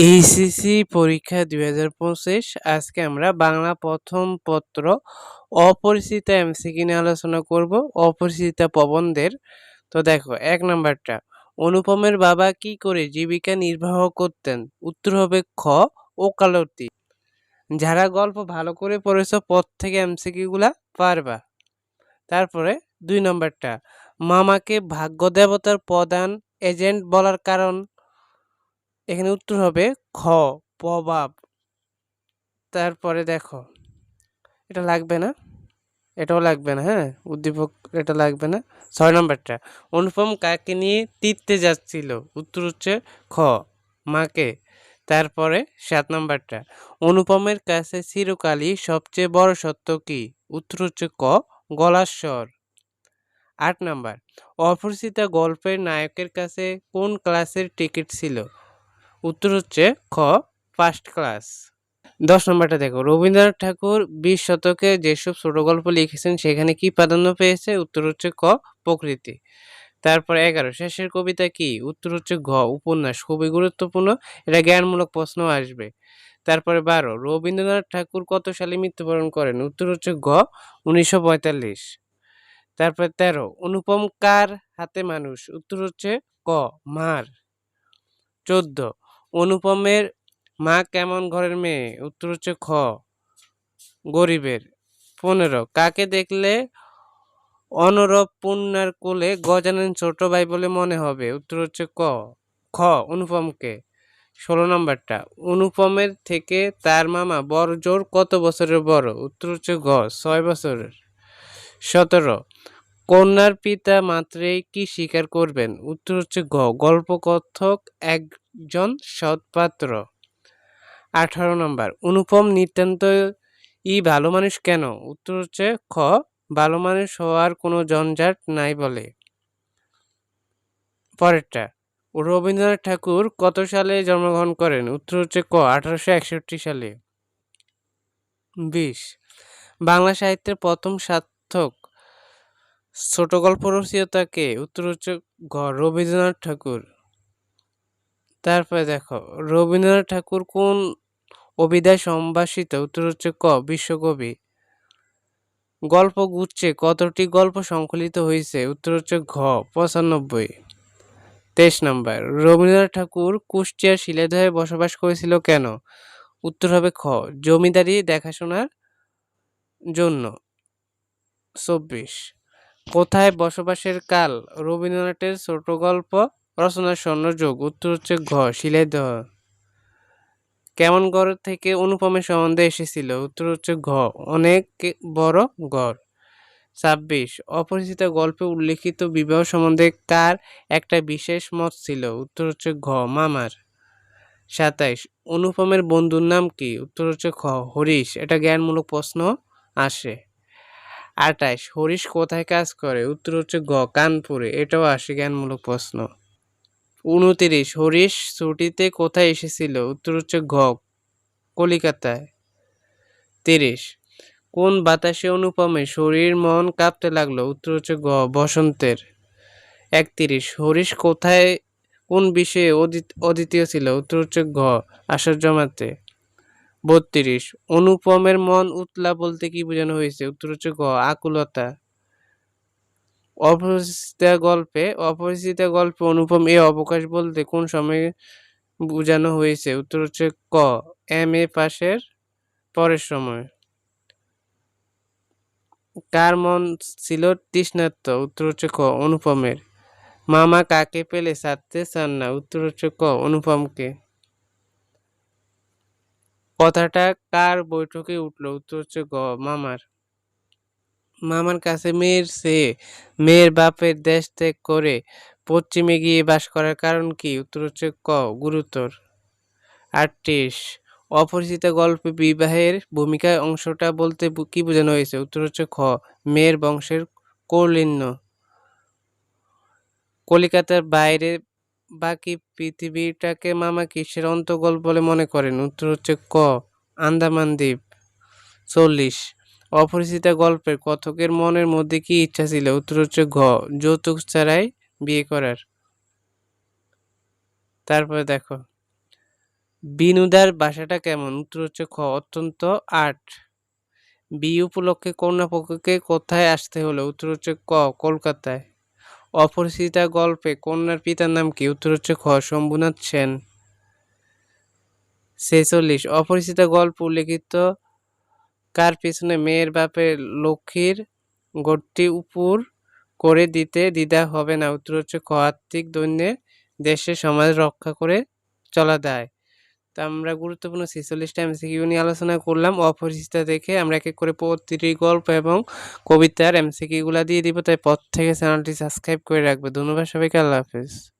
HSC পরীক্ষা দুই হাজার পঁচিশ, আজকে আমরা বাংলা প্রথম পত্র, অপরিচিত এমসিকিউ নিয়ে আলোচনা করব, অপরিচিত প্রবন্ধের। তো দেখো, এক নাম্বারটা, অনুপমের বাবা কি করে জীবিকা নির্বাহ করতেন? উত্তর হবে খ ওকালতি যারা গল্প ভালো করে পড়েছ, পথ থেকে এমসিকিউগুলা পারবা। তারপরে দুই নম্বরটা, মামাকে ভাগ্য দেবতার প্রধান এজেন্ট বলার কারণ? এখানে উত্তর হবে খ প্রভাব। তারপরে দেখো, এটা লাগবে না? এটাও লাগবে না হ্যাঁ? উদ্দীপক, এটা লাগবে না? ছয় নম্বরটা, অনুপম কাকে নিয়ে তীর্থে যাচ্ছিল? উত্তর হচ্ছে খ মাকে। তারপরে সাত নম্বরটা, অনুপমের কাছে চিরকালই সবচেয়ে বড় সত্য কি? উত্তর হচ্ছে ক গলার স্বর আট নাম্বার, অপরিচিতা গল্পের নায়কের কাছে কোন ক্লাসের টিকিট ছিল? উত্তর হচ্ছে খ ফার্স্ট ক্লাস দশ নম্বরটা দেখো, রবীন্দ্রনাথ ঠাকুর বিশ শতকে যেসব ছোট গল্প লিখেছেন, সেখানে কি প্রাধান্য পেয়েছে? উত্তর হচ্ছে ক, প্রকৃতি। তারপর এগারো, শেষের কবিতা কি? উত্তর হচ্ছে ঘ, উপন্যাস, খুবই গুরুত্বপূর্ণ। এটা জ্ঞানমূলক প্রশ্ন আসবে। তারপরে বারো, রবীন্দ্রনাথ ঠাকুর কত সালে মৃত্যুবরণ করেন? উত্তর হচ্ছে গ উনিশশো পঁয়তাল্লিশ। তারপরে তেরো, অনুপম কার হাতে মানুষ? উত্তর হচ্ছে ক, মার। চোদ্দ অনুপমের মা কেমন ঘরের মেয়ে? উত্তর হচ্ছে খ। গরিবের। পনেরো। কাকে দেখলে অনরব পূর্ণার কোলে গজানন ছোট ভাই বলে মনে হবে? উত্তর হচ্ছে ক। খ, অনুপমকে। ষোলো নম্বরটা। অনুপমের থেকে তার মামা বড় জোর কত বছরের বড়? উত্তর হচ্ছে ঘ ছয় বছরের। সতেরো। কন্যার পিতা মাত্রেই কি স্বীকার করবেন? উত্তর হচ্ছে গ। গল্পকথক একজন সৎপাত্র। আঠারো নম্বর, অনুপম নিতান্ত ই ভালো মানুষ কেন? উত্তর হচ্ছে, খ, ভালো মানুষ হওয়ার কোনো জঞ্জাট নাই বলে। পরেরটা, রবীন্দ্রনাথ ঠাকুর কত সালে জন্মগ্রহণ করেন? উত্তর হচ্ছে, ক, আঠারোশো একষট্টি সালে। বিশ, বাংলা সাহিত্যের প্রথম সার্থক ছোট গল্প রচয়িতাকে উত্তর হচ্ছে ঘ রবীন্দ্রনাথ ঠাকুর। তারপরে দেখো, রবীন্দ্রনাথ ঠাকুর কোন অভিধায় সম্ভাষিত? উত্তর হচ্ছে ক, বিশ্বকবি। গল্প গুচ্ছে, কতটি গল্প সংকলিত হয়েছে উত্তর হচ্ছে ঘ, পঁচানব্বই। তেইশ নম্বর, রবীন্দ্রনাথ ঠাকুর কুষ্টিয়ার শিলাদহে বসবাস করেছিল কেন? উত্তর হবে খ, জমিদারি দেখাশোনার জন্য। চব্বিশ, কোথায় বসবাসের কাল? রবীন্দ্রনাথের ছোট গল্প রচনার স্বর্ণযোগ উত্তর হচ্ছে ঘ, শিলাই শিলাইদহ কেমন গড় থেকে অনুপমের সম্বন্ধে এসেছিল? উত্তর হচ্ছে ঘ, অনেক বড় গড় ছাব্বিশ, অপরিচিত গল্পে উল্লেখিত বিবাহ সম্বন্ধে কার একটা বিশেষ মত ছিল, উত্তর হচ্ছে ঘ, মামার। সাতাইশ, অনুপমের বন্ধুর নাম কি? উত্তর হচ্ছে খ, হরিশ, এটা জ্ঞানমূলক প্রশ্ন আসে। আটাইশ হরিশ কোথায় কাজ করে? উত্তর হচ্ছে গ কানপুরে, এটাও আসে জ্ঞানমূলক প্রশ্ন। উনতিরিশ হরিশ ছুটিতে কোথায় এসেছিল? উত্তর হচ্ছে ঘ কলিকাতায়। তিরিশ, কোন বাতাসে অনুপমে শরীর মন কাঁপতে লাগল? উত্তর হচ্ছে গ বসন্তের। একত্রিশ, হরিশ কোথায়, কোন বিষয়ে অদ্বিতীয় ছিল? উত্তর হচ্ছে ঘ আসার জমাতে বত্রিশ, অনুপমের মন উতলা বলতে কি বোঝানো হয়েছে? উত্তর হচ্ছে গ আকুলতা। অপরিচিতা গল্পে অপরিচিতা গল্পে অনুপম এ অবকাশ বলতে কোন সময়ে বোঝানো হয়েছে? উত্তর হচ্ছে ক। এম এ পাশের পরের সময়। কার মন ছিল তৃষ্ণার্ত? উত্তর হচ্ছে ক, অনুপমের। মামা কাকে পেলে ছাড়তে চান না? উত্তর হচ্ছে ক, অনুপমকে। কথাটা কার বৈঠকে উঠল? উত্তর হচ্ছে গ, মামার। মামার কাছে মেয়ের সে, মেয়ের বাপের দেশ ত্যাগ করে পশ্চিমে গিয়ে বাস করার কারণ কি? উত্তর হচ্ছে ক, গুরুতর। আটত্রিশ, অপরিচিত গল্পে বিবাহের ভূমিকায় অংশটা বলতে কি বোঝানো হয়েছে? উত্তর হচ্ছে খ, মেয়ের বংশের কৌলিন্য। কলিকাতার বাইরে বাকি পৃথিবীটাকে মামা কিসের অন্তগল বলে মনে করেন? উত্তর হচ্ছে ক, আন্দামান দ্বীপ। চল্লিশ অপরিচিতা গল্পের কথকের মনের মধ্যে কি ইচ্ছা ছিল? উত্তর হচ্ছে ঘ, যৌতুক ছাড়াই বিয়ে করার। তারপরে দেখো, বিনুদার বাসাটা কেমন? উত্তর হচ্ছে খ অত্যন্ত আট বিয়ে উপলক্ষে কন্যাপক্ষকে কোথায় আসতে হলো? উত্তর হচ্ছে ক, কলকাতায়। অপরিচিতা গল্পে কন্যার পিতার নাম কি? উত্তর হচ্ছে খ শম্ভুনাথ সেন। ছেচল্লিশ, অপরিচিতা গল্প উল্লেখিত কার পিছনে মেয়ের বাপের লক্ষ্মীর গড়টি উপর করে দিতে দ্বিধা হবে না। উত্তর হচ্ছে খ আর্থিক দৈন্যে দেশে সমাজ রক্ষা করে চলা দেয়। তা আমরা গুরুত্বপূর্ণ ছেচল্লিশটা এমসিকিউ নিয়ে আলোচনা করলাম। অপরিচিতা দেখে আমরা এক এক করে প্রতিটি গল্প এবং কবিতার এমসিকিউগুলো দিয়ে দিব। তাই পথ থেকে চ্যানেলটি সাবস্ক্রাইব করে রাখবে। ধন্যবাদ সবাইকে। আল্লাহ হাফেজ।